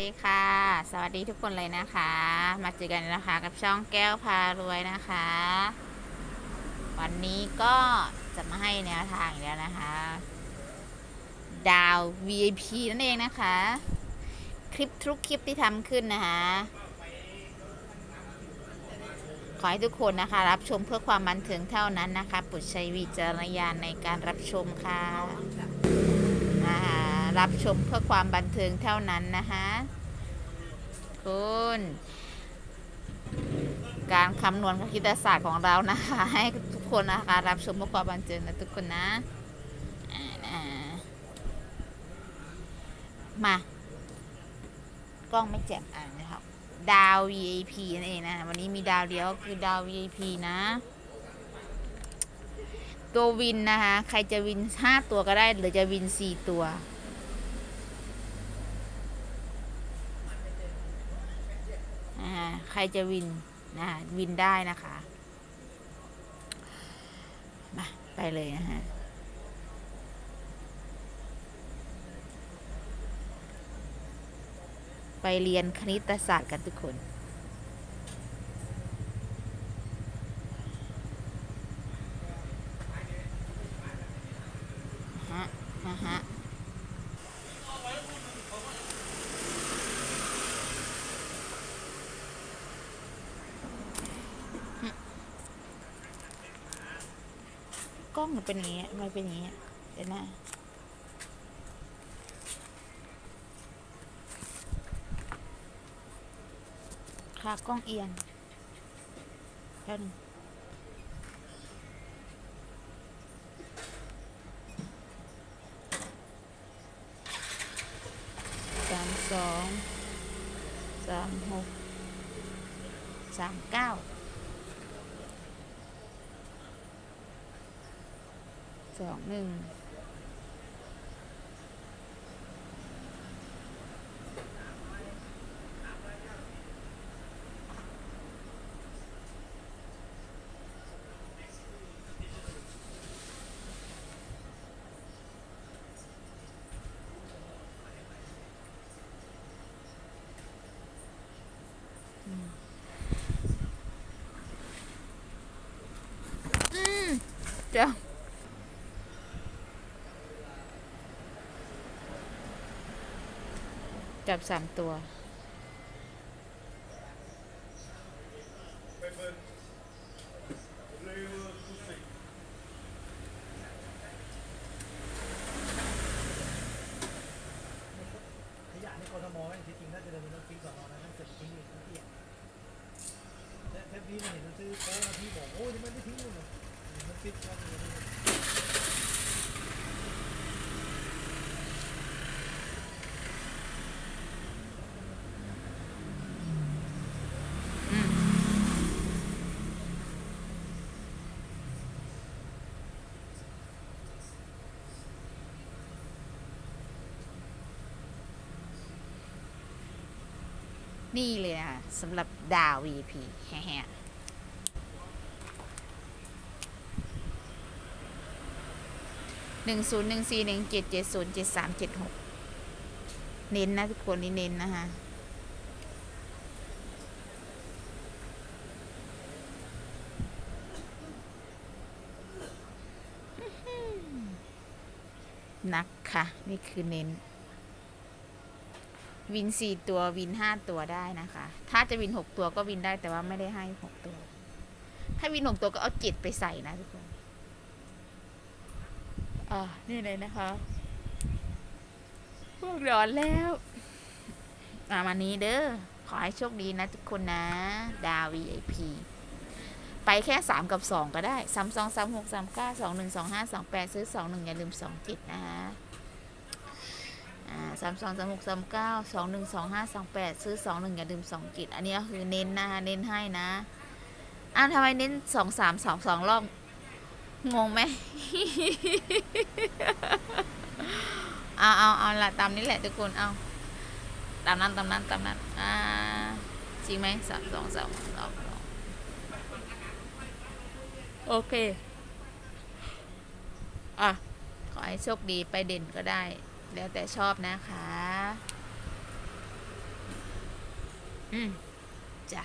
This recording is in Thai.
สวัสดีค่ะ สวัสดีทุกคนเลยนะคะ มาเจอกันนะคะกับช่องแก้วพารวยนะคะ วันนี้ก็จะมาให้แนวทางอีกแล้วนะคะ ดาว VIP นั่นเองนะคะ คลิปทุกคลิปที่ทำขึ้นนะคะ ขอให้ทุกคนนะคะ รับชมเพื่อความบันเทิงเท่านั้นนะคะโปรดใช้วิจารณญาณในการรับชมค่ะ รับชมเพื่อความบันเทิงเท่านั้นนะคะคุณการคำนวณคณิตศาสตร์ของเรานะคะ ให้ทุกคนนะคะรับชมเพื่อความบันเทิงนะทุกคนนะมากล้องไม่แจ่มอ่านนะครับ ดาว VIP นั่นเองนะ วันนี้มีดาวเดียวก็คือดาว VIP นะ ตัววินนะคะ ใครจะวิน 5 ตัวก็ได้ หรือจะวิน 4 ตัว อ่าใครจะวินนะคะวินได้นะคะมาไปเลยนะฮะไปเรียนคณิตศาสตร์กันทุกคนฮะฮะ กล้องมันเป็นอย่างนี้มันเป็นอย่างนี้เดี๋ยวนะขากล้องเอียงแค่นึงสามสองสามหกสามเก้า สองหนึ่งอืม เจ้าจับสามตัว ขยะในกรทมแม่งที่จริงน่าจะเดินไปต้องทิ้งสอนอนะนั่งเสร็จทิ้งอีกทั้งเที่ยแต่เทปนี้มันเห็นมันซื้อโป๊ะมาพี่บอกโอ้ยทำไมไม่ทิ้งมันมันฟิตว่ามัน อืม นี่เลยนะคะสำหรับดาว VP แฮะหนึ่งศูนย์หนึ่งสี่หนึ่งเจ็ดเจ็ดศูนย์เจ็ดสามเจ็ดหกเน้นนะทุกคนนี่เน้นนะคะนักค่ะ นี่คือเน้น วินสี่ตัววินห้าตัวได้นะคะ ถ้าจะวินหกตัวก็วินได้แต่ว่าไม่ได้ให้หกตัว ถ้าวินหกตัวก็เอาเจ็ดไปใส่นะทุกคนอ่านี่เลยนะคะพวกร้อนแล้วมามานี้เด้อขอให้โชคดีนะทุกคนนะ ดาว VIP ไปแค่สามกับสองก็ได้สามสองสามหกสามเก้าสองหนึ่งสองห้าสองแปดซื้อสองหนึ่งอย่าลืมสองจิตนะคะ สามสองสามหกสามเก้าสองหนึ่งสองห้าสองแปดซื้อสองหนึ่งอย่าลืมสองจิต อันนี้ก็คือเน้นนะคะเน้นให้นะอ้าทำไมเน้นสองสามสองสองรอบงงไหมเอาเอาเอาละตามนี้แหละทุกคนเอาตามนั้นตามนั้นตามนั้นอ่าจริงไหมสามสองสามสองโอเค อะ ขอให้โชคดีไปเด่นก็ได้ แล้วแต่ชอบนะคะ อืมจ้ะ